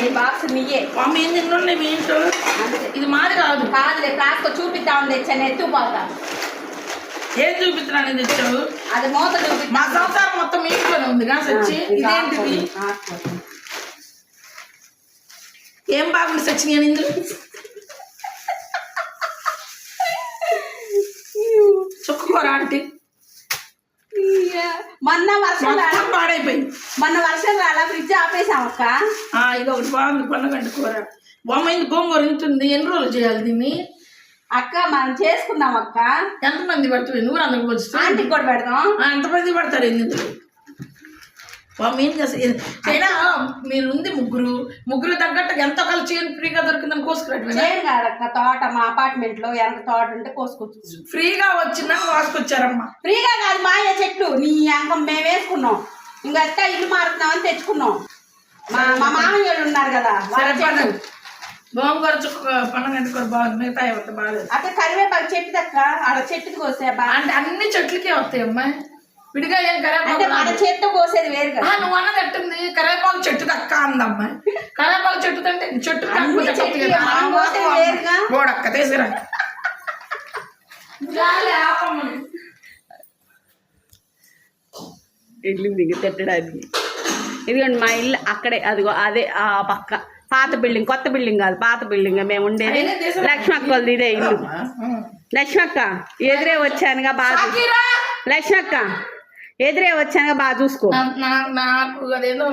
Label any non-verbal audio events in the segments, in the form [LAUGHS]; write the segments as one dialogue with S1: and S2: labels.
S1: ఈ బాక్స్ నీయే
S2: అమ్మ ఏం తిన్నుండే మీ ఇంట్లో. ఇది మాది కాదు.
S1: కాదులే ప్లాస్టిక్ చూపిద్దామని తెచ్చాను. ఎత్తుపోతా
S2: ఏం చూపిస్తున్నాను ఇది ఇచ్చావు
S1: అది మూత చూపిద్దాం.
S2: మా సంసారం మొత్తం మీ ఇంట్లోనే ఉంది గా సచ్చి? ఇదేంటిది? ఏం బాగుంది సచ్చి నేను ఇందులో? చుక్కకూర ఆంటీ.
S1: మొన్న వర్షం
S2: మొత్తం పాడైపోయింది.
S1: మొన్న వర్షం రాలా ఫ్రిడ్జ్ ఆపేసాం అక్క.
S2: ఆ, ఇది ఒకటి బాగుంది పండుగంట కూర. బొమ్మ ఇంది గోంగూర ఇంటుంది ఎన్ని రోజులు చేయాలి దీన్ని?
S1: అక్క మనం చేసుకుందాం అక్క.
S2: ఎంతమంది పడుతుంది నువ్వు అందుకు వచ్చి
S1: ఆంటీకి కూడా పెడదాం.
S2: ఎంతమంది పడతారు ఇందులో చేస్తారు అయినా మీరు ఉంది ముగ్గురు ముగ్గురు తగ్గట్టు ఎంత ఒకళ్ళు చేయని ఫ్రీగా దొరికిందని కోసుకురావటం
S1: చేయను కాదక్క తోట మా అపార్ట్మెంట్లో వెనక తోట ఉంటే కోసుకొచ్చు.
S2: ఫ్రీగా వచ్చిందని కోసుకొచ్చారమ్మా
S1: ఫ్రీగా కాదు మాయ చెట్లు. నీ అంకం మేము వేసుకున్నాం. ఇంకా అక్క ఇల్లు మారుతున్నామని తెచ్చుకున్నాం. మా మా మామయ్య ఉన్నారు కదా వాళ్ళ చెట్లు.
S2: పండుగ గోంగూర చుక్క పండుగ కూర బాగుంది మిగతా ఎవరి బాగాలేదు
S1: అక్క కరివేపాకు చెట్టు దక్క ఆడ చెట్టుకి బా
S2: అంటే అన్ని చెట్లకే వస్తాయి అమ్మాయి విడిగా ఏం
S1: అంటే
S2: కరేపాకు
S1: మన చెట్టు కోసేది వేరు కదా.
S2: ఆ, నువ్వు అన్నది ఎట్టుంది కరేపాకు చెట్టు దక్క అందమ్మాయి కరేపాకు చెట్టు తంటే చెట్టు
S1: అన్ని చెట్లే, మనం కోసేది వేరుగా.
S2: గోడక్క తీసుకురా. జాలి ఆపమ్మని.
S3: ఇల్లు దిగి తిట్టడానికి ఇదిగోండి మా ఇల్లు అక్కడే అదిగో అదే ఆ పక్క. పాత బిల్డింగ్ కొత్త బిల్డింగ్ కాదు పాత బిల్డింగ్ మేము ఉండేది. లక్ష్మక్క వాళ్ళది ఇదే ఇల్లు. లక్ష్మక్క ఎదురే వచ్చానుగా బాగా! లక్ష్మక్క ఎదురే వచ్చానుగా బాగా చూసుకో
S2: నా- నా- నాకు అదేదో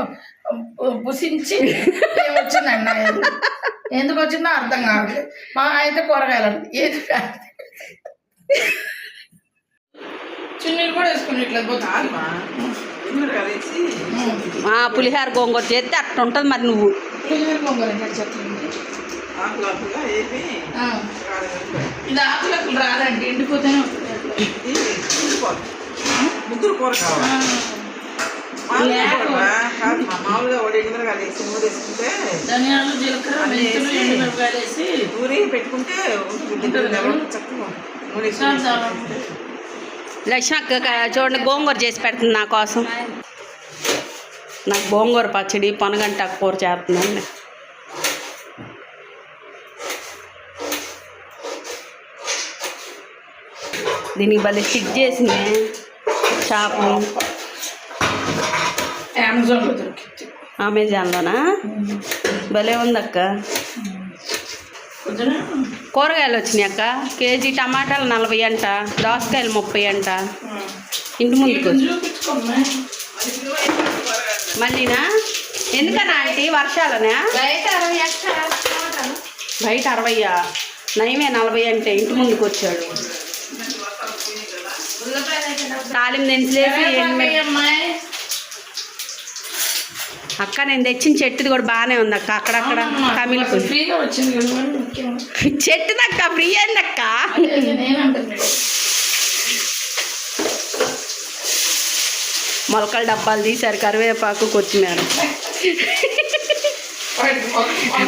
S2: పుసించి వచ్చిందండి. ఎందుకు వచ్చిందో అర్థం కావట్లేదు మా అయితే కూరగాయలు. ఏది కాదు. చున్నీలు కూడా వేసుకుని ఇట్లా పోతుంది
S3: ఆ పులిహార గోంగూర చేస్తే అట్లా ఉంటుంది మరి నువ్వు
S2: పులిహోర ఆ. ఇది ఆకులకు రాదండి ఎండిపోతేనే వస్తుంది.
S4: ముగ్గురు కూర కావాలి
S2: ఆ.
S4: కాదు మా మామూలుగా ఒకటి ఎండుమిర కలిసి నూనె వేసుకుంటే
S2: ధనియాలు జీలకర్ర మెంతులు ఎండుమిరపకాయలు వేసి
S4: నూనె పెట్టుకుంటే ఉంటుంది. చక్కగా నూనె
S2: చాలా చాలా.
S4: వేసుకుంటే.
S3: లక్ష్మక్క చూడండి గోంగూర చేసి పెడుతుంది నా కోసం. నాకు గోంగూర పచ్చడి పొనగంట కూర చేస్తున్నాను. దీనికి భలే స్టిక్ చేసింది. షాపు
S2: అమెజాన్లో దొరికింది.
S3: అమెజాన్లోనా? భలే ఉందక్క. కూరగాయలు వచ్చినాయి అక్క. కేజీ టమాటాలు నలభై అంట దోసకాయలు ముప్పై అంట. ఇంటి ముందుకు మళ్ళీనా? ఎందుకన్నా ఆంటీ? వర్షాలనా?
S1: బయట
S3: అరవయ్యా? నయమే నలభై అంటే ఇంటి ముందుకు వచ్చాడు. తాలిం
S2: అమ్మాయి.
S3: అక్క నేను తెచ్చిన చెట్టుది కూడా బాగానే ఉంది అక్క అక్కడక్కడ
S2: ముఖ్యం.
S3: చెట్టుదక్క ఫ్రీ అయిందక్క మొలకల డబ్బాలు తీశారు కరివేపాకు కొత్తిమీర.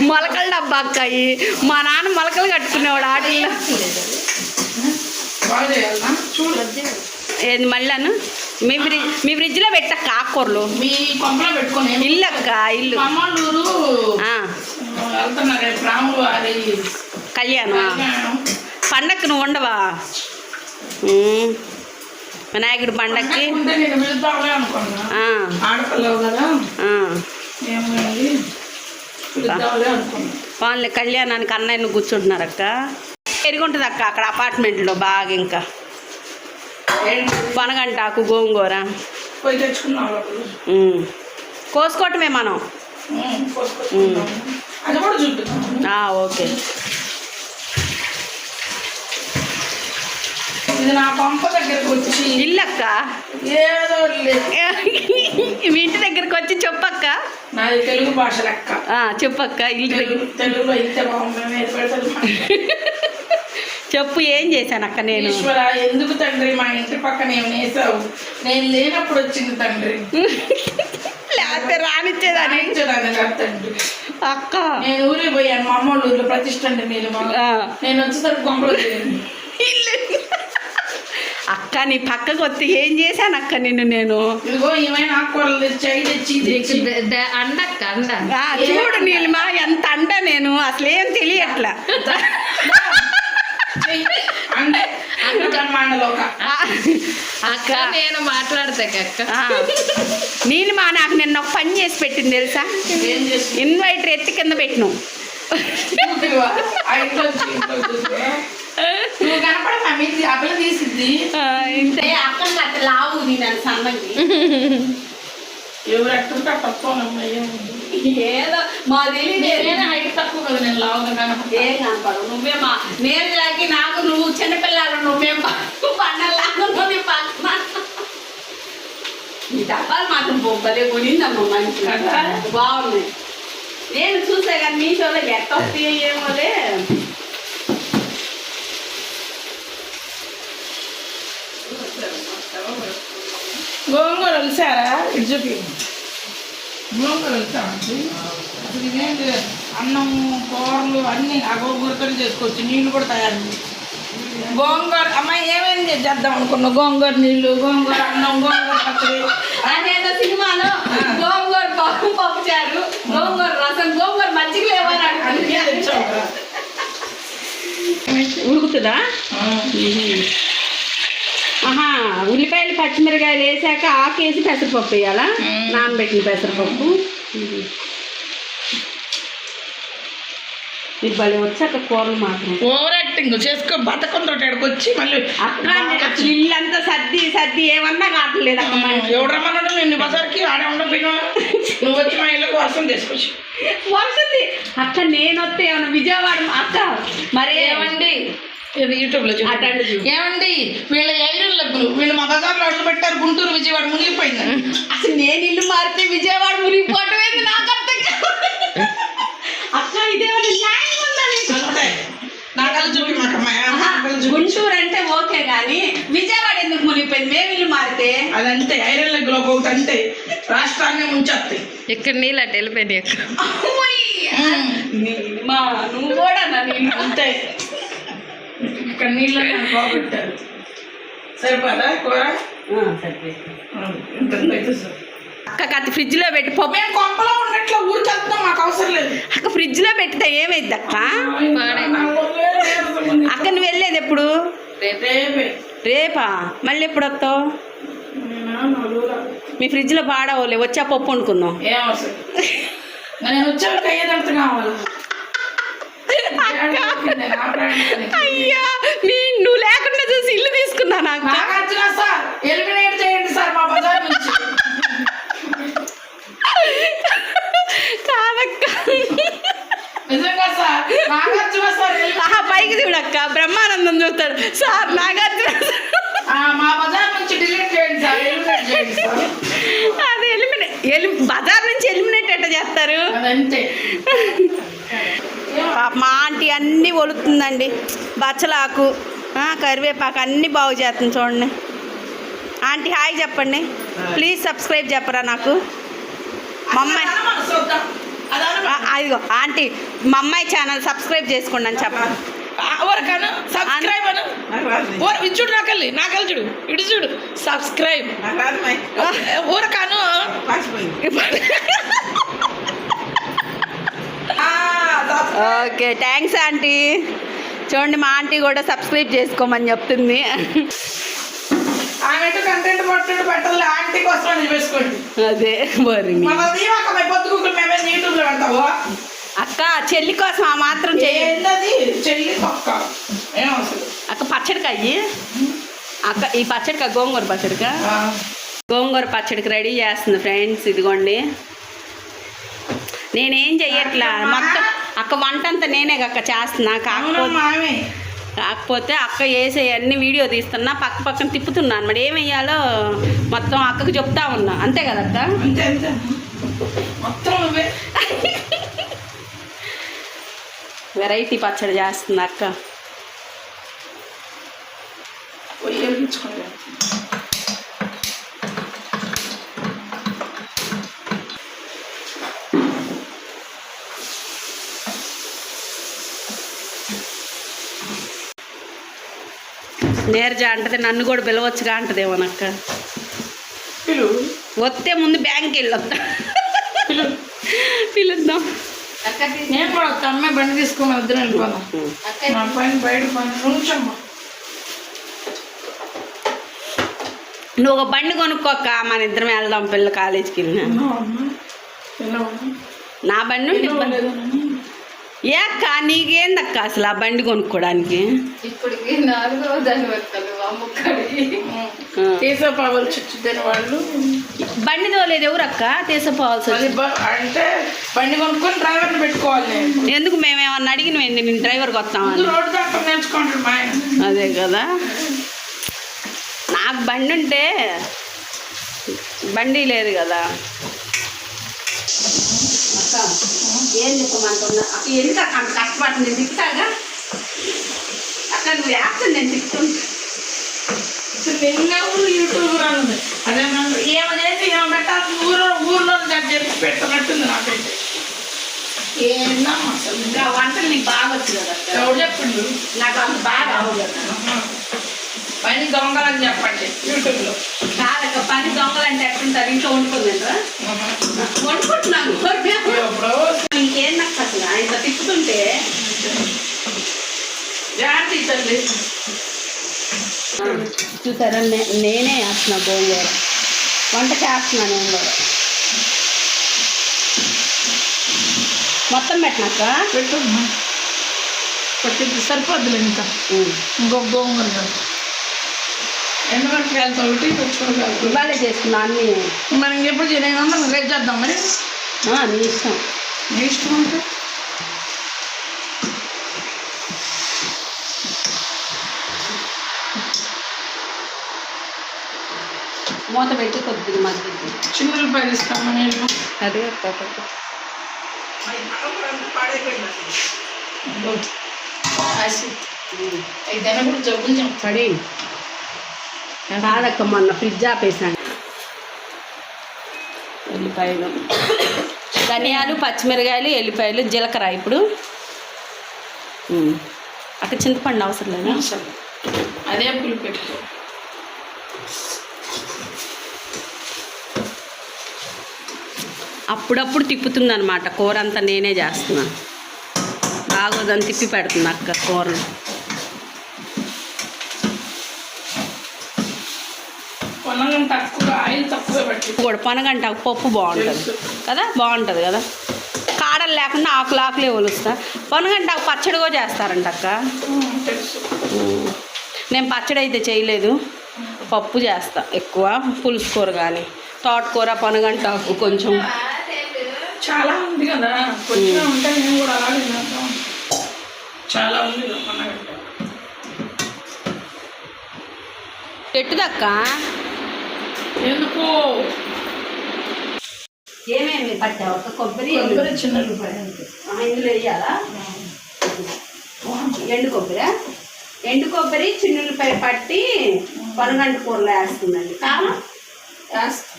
S3: మొలకల డబ్బా అక్క. మా నాన్న మొలకలు కట్టుకునేవాడు ఆటిల్లో. ఏంది మళ్ళాను? మీ ఫ్రిడ్జ్ మీ ఫ్రిడ్జ్లో పెట్టక్క ఆకుకూరలు
S2: మీ కొంపలో పెట్టుకొని
S3: ఇల్లు. ఇల్లు కళ్యాణం. పండక్కి నువ్వు ఉండవా. వినాయకుడి పండక్కి. వాళ్ళ కళ్యాణానికి అన్నయ్యను కూర్చుంటున్నారు అక్క. పెరుగుంటుంది అక్క అక్కడ అపార్ట్మెంట్లో బాగా ఇంకా? పనగంటాకు గోంగూర. కోసుకోవటమే మనం. ఓకే.
S2: ఇది నా పంప దగ్గరకు వచ్చి
S3: ఇల్లు అక్క
S2: ఏదో లేదు
S3: మీ ఇంటి దగ్గరికి వచ్చి చెప్పక్క?
S2: నాది తెలుగు భాష లెక్క
S3: చెప్పక్క ఇల్లు
S2: తెలుగులో ఇంత [LAUGHS]
S3: చెప్పు ఏం చేశాను అక్క నేను?
S2: ఈశ్వర ఎందుకు తండ్రి? మా ఇంటి పక్కన ఏమి వేసావు? నేను లేనప్పుడు వచ్చింది తండ్రి.
S3: లేకపోతే రానిచ్చేదాన్ని?
S2: తండ్రి.
S3: అక్క.
S2: నేను ఊరికి పోయాను మా అమ్మ వాళ్ళ ఊర్లో ప్రతిష్ట అంటే నీళ్ళు
S3: ఆ.
S2: నేను వచ్చేసరికి
S3: ఇల్లు. అక్క నీ పక్కకు వస్తే ఏం చేశాను అక్క నిన్ను నేను?
S2: ఇదిగో ఏమైనా ఆకుకూరలు తెచ్చి
S5: అండ.
S3: ఆ, చూడు నీలిమా ఎంత అండ నేను అసలు ఏం తెలియట్లా
S2: చెయ్యి. అంటే అన్న జన్మాండలో ఒక
S3: ఆ,
S5: అక్క. నేను మాట్లాడతా
S3: ఆ. నీలిమా నాకు నిన్న ఒక పని చేసి పెట్టింది తెలుసా? ఇన్వైటర్ ఎత్తి కింద పెట్టిను.
S2: చూపివా? ఆ ఇంట్లో వచ్చి ఇంట్లో చూసి. నువ్వు కనపడమా మీ ఆ పిల్ల తీసిద్ది.
S3: ఆ, ఇంతే.
S1: ఏ అక్కడ అట్లా లావు నేను సన్నకి.
S2: ఎవరు ఎట్టుంటే తక్కువ
S1: ఏదో మా తెలియదు.
S2: హైట్ తక్కువ కదా నేను లావుగా.
S1: ఏం కనపడవు నువ్వే మా నేను జాకి నాకు నువ్వు చిన్నపిల్లలు నువ్వేం పండలాగా నువ్వు పక్కన ఈ డబ్బాలు మాత్రం బొబ్బలే కొనిందమ్మా మంచి
S2: కదా?
S1: బాగున్నాయి. నేను చూసా కానీ మీషోలో ఎట్ట వస్తాయో ఏమోలే.
S2: గోంగూర కలిసారా ఇటు చూపి గోంగూర కలిసా అసలు ఇదేంటి? అన్నం కూరలు అన్నీ ఆ గోంగూరతో చేసుకోవచ్చు నీళ్ళు కూడా తయారు గోంగూర అమ్మాయి ఏమేమి చేద్దాం అనుకున్నావు? గోంగూర నీళ్ళు గోంగూర అన్నం గోంగూర పచ్చడి.
S1: అదేదో సినిమాలో గోంగూర పప్పు పప్పు చారు గోంగూర రసం గోంగూర మజ్జిగ లేవని అడుగుతుంది.
S3: ఉడుకుతుందా. ఆహా ఉల్లిపాయలు పచ్చిమిరకాయలు వేసాక ఆకేసి పెసరపప్పు వేయాలా. నానబెట్టిన పెసరపప్పు. నీకు భలే వచ్చాక కూరలు మాత్రం.
S2: ఓవర్ యాక్టింగ్ చేసుకో బతకంతో వచ్చి మళ్ళీ
S3: ఇల్లంతా సర్ది సర్ది ఏమన్నా కావట్లేదు అక్క మా ఇంట్లో.
S2: ఎవడు రమ్మన్నాడు? నిన్ను బజార్కి ఆడే ఉండకపోయినా నువ్వు వచ్చి మా ఇళ్ళకి వర్షం తీసుకొచ్చి.
S3: వస్తుంది అక్క నేను వస్తే ఏమన్నా విజయవాడ అక్క మరి
S2: ఏమండి? ఇది యూట్యూబ్లో. ఏమండి? వీళ్ళ ఐరన్ లబ్బులు. వీళ్ళు మా బజార్లో అడుగు పెట్టారు. గుంటూరు విజయవాడ మునిగిపోయింది.
S3: అసలు నేను ఇల్లు మారితే విజయవాడ మునిగిపోవటం ఏంది? నాకు అర్థం. అక్క ఇదేమన్నా న్యాయం ఉందా గుంటూరు అంటే ఓకే కానీ విజయవాడ ఎందుకు మునిగిపోయింది? మేము ఇల్లు మారితే?
S2: అదంతే. ఐరన్ లెగ్లో ఒకటి అంతే. రాష్ట్రాన్ని ముంచేస్తాయి
S5: ఇక్కడ నీళ్ళు అటు
S3: మా నువ్వు కూడా నా నీళ్ళు
S2: అంతే. ఇక్కడ నీళ్ళు పోగొట్టారు. సరిపోదా కూర.
S3: అక్క కత్తి ఫ్రిడ్జ్లో పెట్టి పప్పు
S2: మేము కొంపలో ఉన్నట్లు ఊరికి వెళ్తున్నాం మాకు అవసరం లేదు.
S3: అక్క ఫ్రిడ్జ్లో పెట్టితే ఏమైంది అక్క? అక్క నువ్వు వెళ్ళేది ఎప్పుడు?
S2: రేపే.
S3: రేపా. మళ్ళీ ఎప్పుడు వస్తావు? మీ ఫ్రిడ్జ్లో పాడవలే వచ్చా పప్పు వండుకుందాం.
S2: ఏం అవసరం? నేను వచ్చాక అయ్యేదంత కావాలి?
S3: అయ్యా మీ నువ్వు లేకుండా చూసి ఇల్లు తీసుకున్నాను అక్క?
S2: సార్. ఎలిమినేట్ చేయండి సార్ మా బజార్ నుంచి.
S3: కాదక్క.
S2: నిజంగా సార్ నాగార్జున సార్ ఎలిమినేట్
S3: ఆహా పైకి చూడక్క బ్రహ్మానందం చూస్తాడు. సార్ నాగార్జున
S2: మా బజార్ నుంచి డిలీట్ చేయండి సార్ ఎలిమినేట్ చేయండి సార్.
S3: అది ఎలిమినేట్ ఎలి బజార్ నుంచి ఎలిమినేట్ ఎట్ట చేస్తారు? పాప మా ఆంటీ అన్నీ ఒలుతుందండి. బచ్చలాకు కరివేపాకు అన్నీ బాగు చేస్తుంది చూడండి. ఆంటీ హాయ్ చెప్పండి. ప్లీజ్ సబ్స్క్రైబ్ చెప్పరా నాకు? మా అమ్మాయి అదిగో ఆంటీ మా అమ్మాయి ఛానల్ సబ్స్క్రైబ్ చేసుకోండి అని చెప్పండి.
S2: ఎవరికను సబ్స్క్రైబ్ అను? చూడు నాకెళ్ళి నాకెళ్ళి చూడు ఇటు చూడు సబ్స్క్రైబ్.
S4: నాకు
S3: ఓకే థ్యాంక్స్ ఆంటీ చూడండి మా ఆంటీ కూడా సబ్స్క్రైబ్ చేసుకోమని చెప్తుంది.
S2: ఆమె కంటెంట్ పట్టడు పెట్టాలి ఆంటీ కోసం అని చేసుకోండి
S3: అదే
S2: పెడతావు?
S3: అక్క చెల్లి కోసం ఆ మాత్రం
S2: చెల్లి పక్క. అసలు
S3: అక్క పచ్చడికాయి? అక్క ఈ పచ్చడికాయ గోంగూర పచ్చడికా? గోంగూర పచ్చడికి రెడీ చేస్తుంది ఫ్రెండ్స్ ఇదిగోండి. నేనేం చెయ్యట్లా? మొత్తం అక్క వంట అంతా నేనే అక్క చేస్తున్నా కాకపోతే కాకపోతే అక్క వేసే అన్ని వీడియో తీస్తున్నా పక్క పక్కన తిప్పుతున్నా అనమాట ఏం వేయాలో మొత్తం అక్కకు చెప్తా ఉన్నా. అంతే కదా అక్క? వెరైటీ [LAUGHS] పచ్చడి చేస్తుంది అక్క. నీరజ అంటది నన్ను కూడా పిలవచ్చుగా అంటదేమోనక్క
S2: పిలు.
S3: వస్తే ముందు బ్యాంక్కి వెళ్ళొస్తా
S2: పిలు.
S3: పిలుద్దాం.
S2: నేను కూడా ఒక అమ్మాయి బండి తీసుకుని ఇద్దరు వెళ్ళిపోదాం నా పని బయట
S3: నువ్వు ఒక బండి కొనుక్కోక్క మన ఇద్దరం వెళ్దాం పిల్ల కాలేజీకి వెళ్ళిన. నా బండి. ఏ అక్క నీకేందక్క అసలు ఆ బండి కొనుక్కోడానికి?
S5: ఇప్పటికి నాలుగో దాని
S2: వాళ్ళు.
S3: బండి తోలేదు ఎవరు అక్క తీసుకోవాల్సి
S2: అది బ- అంటే బండి కొనుక్కొని డ్రైవర్ని పెట్టుకోవాలి
S3: ఎందుకు మేమేమన్నా అడిగినవండి నేను డ్రైవర్కి
S2: ముందు
S3: వస్తామని
S2: రోడ్డు దాకా
S3: అదే కదా. నాకు బండి ఉంటే బండి లేదు కదా.
S1: ఏం చెప్పమంటున్నా? ఎందుకు అక్క అంత కష్టపడుతుంది? నేను తిప్పుతాగా? అక్క నువ్వు వేస్తుంది నేను
S2: ఊరు యూట్యూబ్ రానుంది అదే నన్ను ఏమో చేసి ఏమో పెట్టాలి ఊరు ఊర్లో చెప్పి పెట్టనట్టుంది నాకైతే. ఏందమ్మా అసలు?
S1: ఇంకా వంటలు నీకు బాగా వచ్చు కదా
S2: ఎవరు చెప్పిండు
S1: నాకు అంత బాగా రావు కదా.
S2: పని దొంగలని చెప్పండి యూట్యూబ్లో.
S1: పని దొంగలంటే ఎట్లుంటారు ఇంట్లో వండుకుందంటారా వండుకుంటున్నాను.
S2: ఎప్పుడో
S1: ఇంకేందక్క అసలు? ఇంత తిప్పుతుంటే
S2: జాగ్రత్త
S3: చూసారా? నేనే వేస్తున్నా గోంగూర వంట చేస్తున్నా నేను కూడా. మొత్తం పెట్టినాక
S2: పెట్టు. సరిపోద్దులే ఇంకా. ఇంకొక గోంగూర కాదు. ఎండుమిరపకాయలతో ఒకటి పచ్చిమిరపకాయలతో
S3: ఇవాళే చేసుకున్నా అన్నీ.
S2: మనం ఎప్పుడు చేయలేమన్నా రేపు చేద్దాం మరి.
S3: ఆ, నీ ఇష్టం.
S2: నీ ఇష్టం అంటే?
S3: మూత పెట్టి కొద్దిగా మగ్గిద్ది
S2: చిన్న రూపాయలు ఇస్తాము నేను
S3: అదే
S2: కూడా జబ్బులు చెప్పు.
S3: పడి. కాదక్క మొన్న ఫ్రిడ్జ్ ఆపేసాను ఎల్లిపాయలు. ధనియాలు పచ్చిమిరకాయలు ఎల్లిపాయలు జీలకర్ర ఇప్పుడు. అక్కడ చింతపండు అవసరం లేదా?
S2: అదే పులి పెట్టుకో.
S3: అప్పుడప్పుడు తిప్పుతుంది అనమాట కూర అంతా నేనే చేస్తున్నాను బాగోదని తిప్పి పెడుతుంది అక్క కూరలు
S2: పొన్నం తక్కువ ఆయిల్ తక్కువ పెట్టి
S3: కూడా పనగంట పప్పు బాగుంటుంది. కదా? బాగుంటుంది కదా? కాడలు లేకుండా ఆకులు ఆకులే ఒలుస్తా. పనగంట పచ్చడి కూడా చేస్తారంట అక్క. నేను పచ్చడి అయితే చేయలేదు. పప్పు చేస్తా ఎక్కువ. పులుసు కూర కానీ తోటకూర పనగంట ఆకు కొంచెం.
S2: చాలా ఉంది కదా? ఉంటే నేను కూడా చాలా ఉంది
S3: ఎట్టుదక్క?
S2: ఎందుకు?
S1: ఏమేమి పట్టావు? ఒక కొబ్బరి
S2: కొబ్బరి చిన్న
S1: ఇందులో వేయాలా? ఎండు కొబ్బరి? ఎండు కొబ్బరి చిన్నులపై పట్టి పనగంట కూరలో వేస్తుందండి. కారం? వేస్తా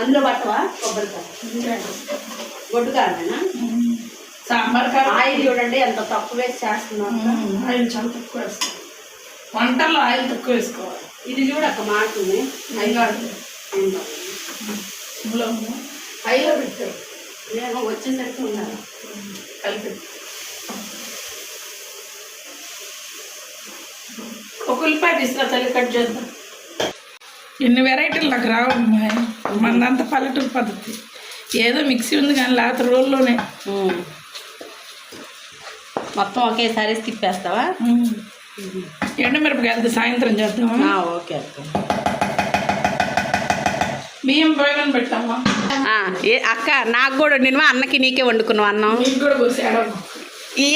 S1: అందులో పట్టవా? కొబ్బరికాయ గొడ్డు కారమేనా?
S2: సాంబార్ కారం.
S1: ఆయిల్ చూడండి ఎంత తక్కువ వేసి చేస్తున్నాను
S2: ఆయిల్ చాలా తక్కువ వేసుకోవాలి వంటల్లో ఆయిల్ తక్కువ వేసుకోవాలి.
S1: ఇది
S2: అయిగాడు
S1: ఏంటో.
S2: ఇందులో ఉందా?
S1: హైలో పెట్టారు. నేను వచ్చేసరికి ఉండాలి.
S2: కలిపి. ఒక ఉల్లిపాయ తీసుకురా తల్లి కట్ చేద్దాం. ఎన్ని వెరైటీలు నాకు రావు మనంతా పల్లెటూరు పద్ధతి. ఏదో మిక్సీ ఉంది కానీ లేకపోతే రోల్లోనే.
S3: మొత్తం ఒకేసారి తిప్పేస్తావా
S2: ఎండమిరపకాయలతో సాయంత్రం చేద్దామా?
S3: ఓకే
S2: బియ్యం పోయగానే పెట్టామా
S3: అక్క నాకు కూడా నేను అన్నకి నీకే వండుకున్నావు అన్నం?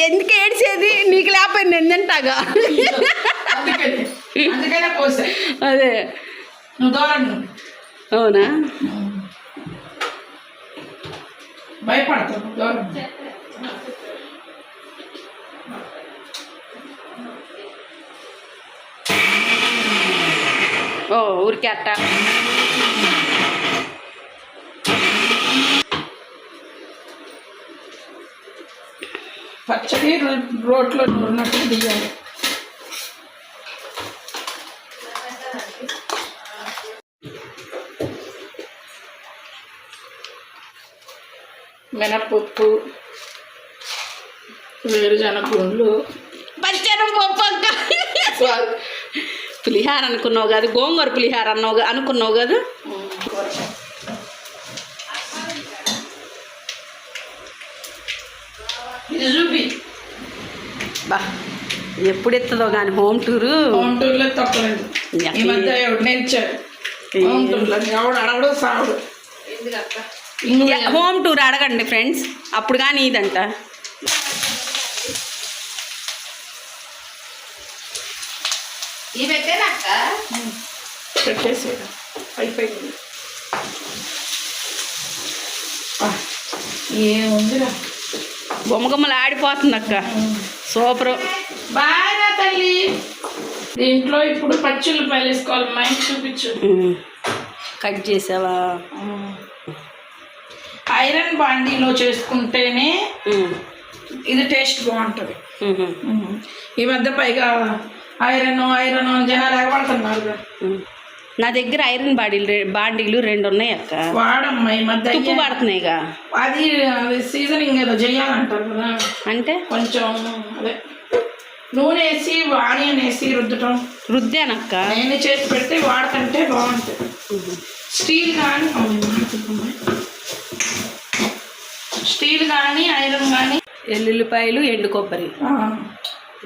S3: ఎందుకు ఏడ్చేది? నీకు లేకపోయింది నేను తింటాగా? అదే. అవునా?
S2: భయపడతావు
S3: ఊరికే అట్ట.
S2: పచ్చడి రోడ్లో నూరినట్టు తీయాలి మినపప్పు వేరుజనగుండ్లు
S3: పచ్చడి పప్పు పులిహార అనుకున్నావు కదా గోంగూర పులిహార అన్నావు గా- అనుకున్నావు కదా? బా ఎప్పుడు ఎత్తదో కానీ హోమ్ టూరు?
S2: హోమ్ టూర్లో తప్పలేదు. ఈ మధ్య ఎవడు నేర్చాడు హోమ్ టూర్లో. ఎవడు అడగడు సావుడు. ఇంగు
S3: హోమ్ టూర్ అడగండి ఫ్రెండ్స్. అప్పుడు కానీ ఇదంట.
S5: ఈ పెట్టేనాక
S2: అయిపోయింది ఆ, ఏముందిరా
S3: బొమ్మగమ్మలు ఆడిపోతుంది అక్క సూపర్
S2: నా తల్లి దీంట్లో ఇప్పుడు పచ్చుల్లిపాయలు వేసుకోవాలి మైండ్ చూపించు
S3: కట్ చేసావా?
S2: ఐరన్ బాండీలో చేసుకుంటేనే
S3: ఉమ్.
S2: ఇది టేస్ట్ బాగుంటుంది.
S3: ఉహు.
S2: ఈ మధ్య పైగా ఐరన్ ఐరన్ అని జనాలు ఎగబడుతున్నారు.
S3: నా దగ్గర ఐరన్ బాడీలు బాండీలు రెండు ఉన్నాయి అక్క.
S2: వాడమ్మా ఈ మధ్య
S3: తుప్పు పడుతున్నాయిగా
S2: అది సీజనింగ్ ఏదో చేయాలంటారు కదా.
S3: అంటే?
S2: కొంచెం అదే. నూనె వేసి ఆనియన్ వేసి రుద్దటం.
S3: రుద్దానక్క
S2: అవన్నీ చేసి పెడితే వాడుతుంటే బాగుంటుంది. స్టీల్ కానీ స్టీల్ కానీ ఐరన్ కానీ.
S3: ఎల్లుల్లిపాయలు ఎండు కొబ్బరి.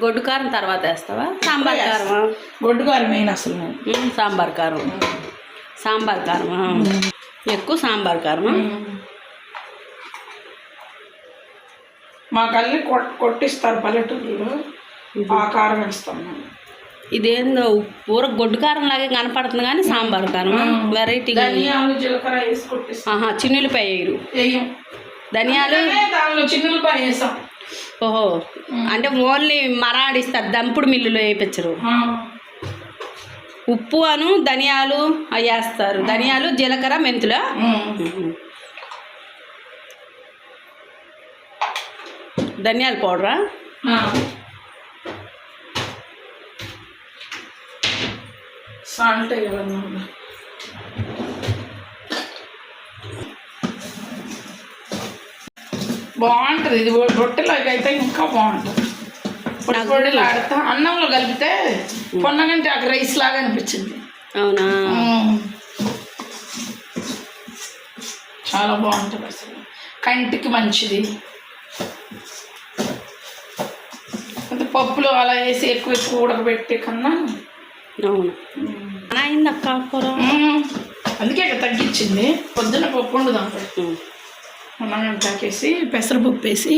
S3: గొడ్డు కారం తర్వాత వేస్తావా? సాంబార్ కారమా?
S2: గొడ్డు గారు మెయిన్ అసలు
S3: సాంబార్ కారం. సాంబార్ కారమా? ఎక్కువ సాంబార్ కారమా?
S2: మా కొట్ కొట్టిస్తారు పల్లెటూరులో. ఆ కారం వేస్తాం.
S3: ఇదేందో ఊర గొడ్డు కారం లాగే కనపడుతుంది కానీ సాంబార్ కారం వెరైటీ ఆహా చిన్నులపాయ వేయరు.
S2: వేయం.
S3: ధనియాలు
S2: దానిలో చిన్నులపాయ వేసాం.
S3: ఓహో. అంటే ఓన్లీ మరాడిస్తారు దంపుడు మిల్లులో వేయించరు. ఉప్పు అను ధనియాలు అవి వేస్తారు. ధనియాలు జీలకర్ర మెంతుల. ధనియాల పౌడరా.
S2: సాల్ట్ బాగుంటుంది. ఇది రొట్టెలోకి అయితే ఇంకా బాగుంటుంది. పొడి పొడిలు ఆడుతా అన్నంలో కలిపితే పొన్నగంటే ఒక రైస్ లాగా అనిపించింది.
S3: అవునా.
S2: చాలా బాగుంటుంది అసలు. కంటికి మంచిది. అంటే పప్పులు అలా వేసి ఎక్కువ ఎక్కువ ఉడకబెట్టే కన్నా
S3: అవును. అయింది అక్క.
S2: అందుకే తగ్గించింది. పొద్దున్న పప్పు వండుదాం.
S3: ఉమ్.
S2: ఉన్నగంటాకేసి పెసరపప్పు వేసి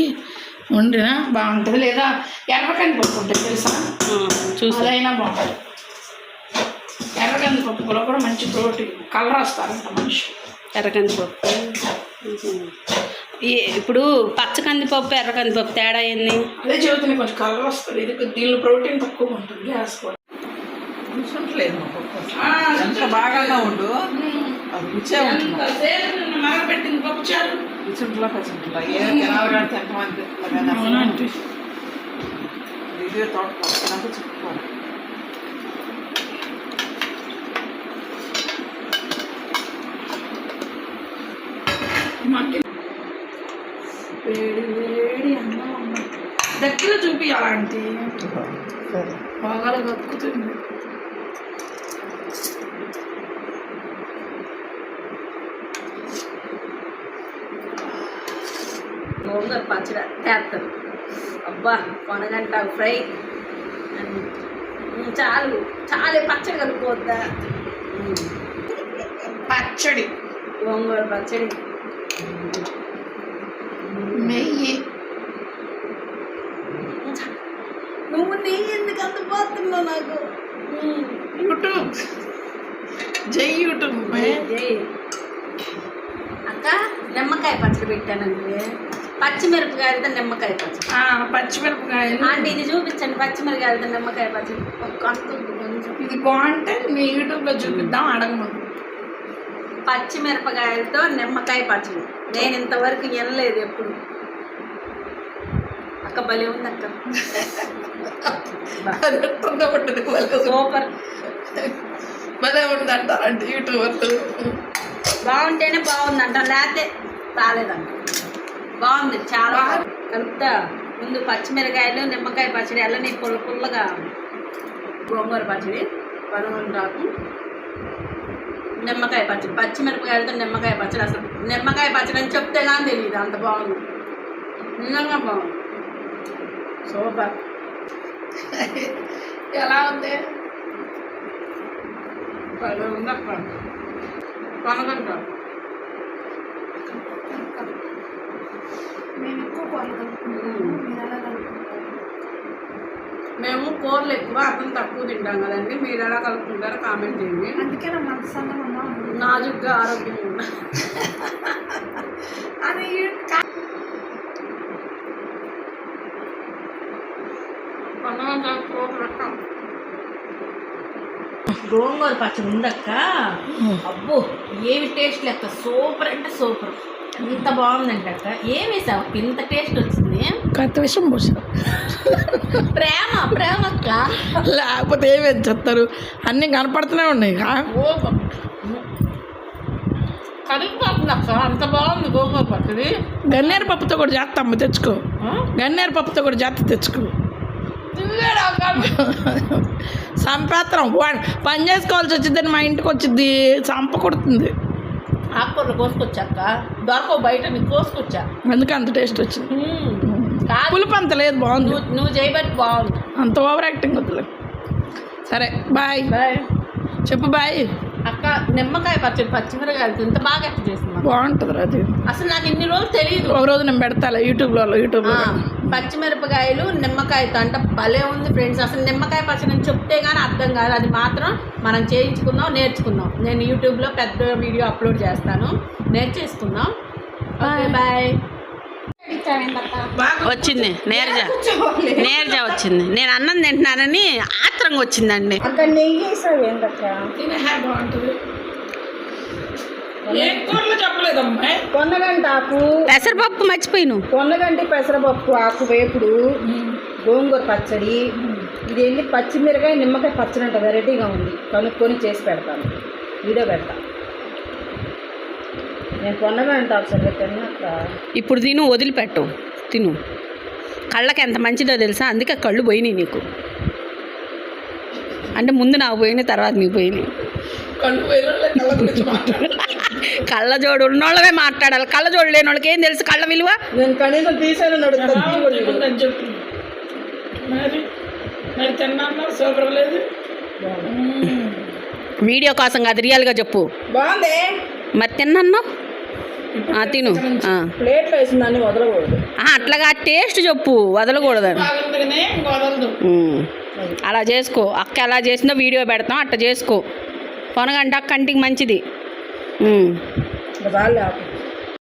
S2: వండినా బాగుంటుంది. లేదా ఎర్రకంది పప్పు ఉంటుంది తెలుసా?
S3: ఆ, చూసా.
S2: అదైనా బాగుంటుంది. ఎర్రకంది పప్పులో కూడా మంచి ప్రోటీన్ కలర్ వస్తారంట మనిషి.
S3: ఎర్రకంది పప్పు. ఇప్పుడు పచ్చ కందిపప్పు ఎర్ర కందిపప్పు తేడా ఏంది?
S2: అదే చెబుతుంది కొంచెం కలర్ వస్తుంది. ఇది దీనిలో ప్రోటీన్ తక్కువ ఉంటుంది గ్యాస్ కూడా
S4: పప్పు ఎంత బాగా ఉండు. రుచే ఉంటుంది
S2: మరగబెట్టింది పప్పు చారు?
S4: కూర్చుంటులా కూర్చుంటులా ఏ తినాలి కానీ తింటామని
S2: అవునంటే
S4: ఇదే తోట పక్కనంతా చెప్పుకోవాలి
S2: మాకు వేడి వేడి అన్నం అన్నం. దగ్గర చూపించాలంటే బాగా కక్కుతుంది
S3: గోంగూర పచ్చడి చేస్తారు అబ్బా కొనగంట ఫ్రై. చాలు. చాలు పచ్చడి కలుపుకోవద్దా?
S2: పచ్చడి.
S3: గోంగూర పచ్చడి.
S2: నెయ్యి.
S3: నువ్వు నెయ్యి ఎందుకు అంత పోతున్నావు నాకు
S2: యూట్యూబ్. జై యూట్యూబ్.
S3: జై. అక్క నిమ్మకాయ పచ్చడి పెట్టానండి. పచ్చిమిరపకాయలతో నిమ్మకాయ పచ్చడి.
S2: పచ్చిమిరపకాయలు.
S3: ఆంటీ ఇది చూపించండి పచ్చిమిరపకాయలతో నిమ్మకాయ పచ్చడి. కొంచెం.
S2: ఇది బాగుంటే మీ యూట్యూబ్లో చూపిద్దాం అడగమను.
S3: పచ్చిమిరపకాయలతో నిమ్మకాయ పచ్చడి. నేను ఇంతవరకు వినలేదు ఎప్పుడు. అక్క భలే ఉంది అక్క. [LAUGHS] సూపర్.
S2: భలే ఉంది యూట్యూబర్లు.
S3: బాగుంటేనే బాగుందంట లేకపోతే బాగాలేదంట బాగుంది చాలా. కలుపుతా ముందు పచ్చిమిరకాయలు నిమ్మకాయ పచ్చడి అల్లనే పుల్ల పుల్లగా గోంగూర పచ్చడి పనుకుంటాకు నిమ్మకాయ పచ్చడి పచ్చిమిరపకాయలతో నిమ్మకాయ పచ్చడి అసలు. నిమ్మకాయ పచ్చడి అని చెప్తే కానీ తెలియదు అంత బాగుంది. నిజంగా బాగుంది. సూపర్.
S2: ఎలా ఉంది?
S3: భలే ఉంది అక్క కొనగంటాం
S5: మేము ఎక్కువ కూరలు కలుపుకుంటాము మీరు ఎలా కలుపుకుంటారు
S3: మేము కూరలు ఎక్కువ అర్థం తక్కువ తింటాం కదండి. మీరు ఎలా కలుపుకుంటారో కామెంట్ చేయండి.
S5: అందుకే నా మనసంగా ఉన్నాం
S3: నాజుగ్గా ఆరోగ్యంగా ఉన్నా [LAUGHS]
S5: అది
S3: గోంగూర పచ్చడి ఉందక్క? అబ్బో ఏమి టేస్ట్ లెక్క? సూపర్ అంటే సూపర్. ఎంత బాగుందంటే అక్క. ఏం వేసావు? ఇంత టేస్ట్ వచ్చింది.
S2: కత్తి విషయం పోసారు
S3: ప్రేమ ప్రేమ అక్క.
S2: లేకపోతే ఏమేమి చెప్తారు? అన్నీ కనపడుతూనే ఉన్నాయి
S3: కరిగిపోతుంది అక్క. అంత బాగుంది గోంగూర పచ్చడి.
S2: గన్నేరు పప్పుతో కూడా చేస్తాం తెచ్చుకో. గన్నేరు పప్పుతో కూడా చేత తెచ్చుకో. సంపేత్రం. పని చేసుకోవాల్సి వచ్చిందని మా ఇంటికి వచ్చింది చంప కొడుతుంది.
S3: ఆకుకూరలు కోసుకొచ్చాక దొరకవు బయట నీకు కోసుకొచ్చా?
S2: అందుకే అంత టేస్ట్ వచ్చింది. పులుపు అంత లేదు బాగుంది.
S3: నువ్వు నువ్వు చేయబట్టి బాగుంది.
S2: అంత ఓవర్ యాక్టింగ్ వద్దులే. సరే బాయ్.
S3: బాయ్.
S2: చెప్పు బాయ్.
S3: అక్క నిమ్మకాయ పచ్చడి పచ్చిమిరకాయలు ఇంత బాగా ఎట్లా చేసింది
S2: బాగుంటుంది అది.
S3: అసలు నాకు ఇన్ని రోజులు తెలియదు
S2: ఒక రోజు నేను పెడతాలే యూట్యూబ్లో యూట్యూబ్లో
S3: ఆ, పచ్చిమిరపకాయలు నిమ్మకాయతో అంటే భలే ఉంది ఫ్రెండ్స్ అసలు నిమ్మకాయ పచ్చడి అని చెప్తే కానీ అర్థం కాదు. అది మాత్రం మనం చేయించుకుందాం నేర్చుకుందాం. నేను యూట్యూబ్లో పెద్ద వీడియో అప్లోడ్ చేస్తాను. నేర్చేసుకుందాం. బాయ్ వచ్చింది. నేర్జ. నేర్జ వచ్చింది. నేను అన్నం తింటున్నానని ఆత్రంగా వచ్చిందండి.
S5: ఆకు.
S3: పెసరపప్పు మర్చిపోయిను.
S5: కొన్నగంటి పెసరపప్పు ఆకు వేపుడు గోంగూర పచ్చడి ఇదేంటి పచ్చిమిరకాయ నిమ్మకాయ పచ్చడి అంట వెరైటీగా ఉంది. కనుక్కొని చేసి పెడతాను. వీడియో పెడతా నేను కొన్నగంట ఒకసారి తిన్నక్క
S3: ఇప్పుడు తిను వదిలిపెట్టు. తిను. కళ్ళకి ఎంత మంచిదో తెలుసా? అందుకే కళ్ళు పోయినాయి నీకు. అంటే ముందు నాకు పోయినాయి తర్వాత నీకు పోయినాయి.
S2: కళ్ళు పోయిన కళ్ళ గురించి మాట్లాడు
S3: కళ్ళ జోడు ఉన్నోళ్ళమే మాట్లాడాలి. కళ్ళ జోడు లేని వాళ్ళకి ఏం తెలుసు కళ్ళ విలువ? వీడియో కోసం కాదు రియల్గా చెప్పు.
S5: బాగుంది.
S3: మరి తిన్నాను తిను.
S5: ప్లేట్లో వేసిన దాన్ని వదలకూడదు.
S3: అట్లాగా టేస్ట్ చెప్పు వదలకూడదని. ఉమ్. అలా చేసుకో. అక్క ఎలా చేసిందో వీడియో పెడతాం అట్లా చేసుకో. పొనగంట కంటికి మంచిది.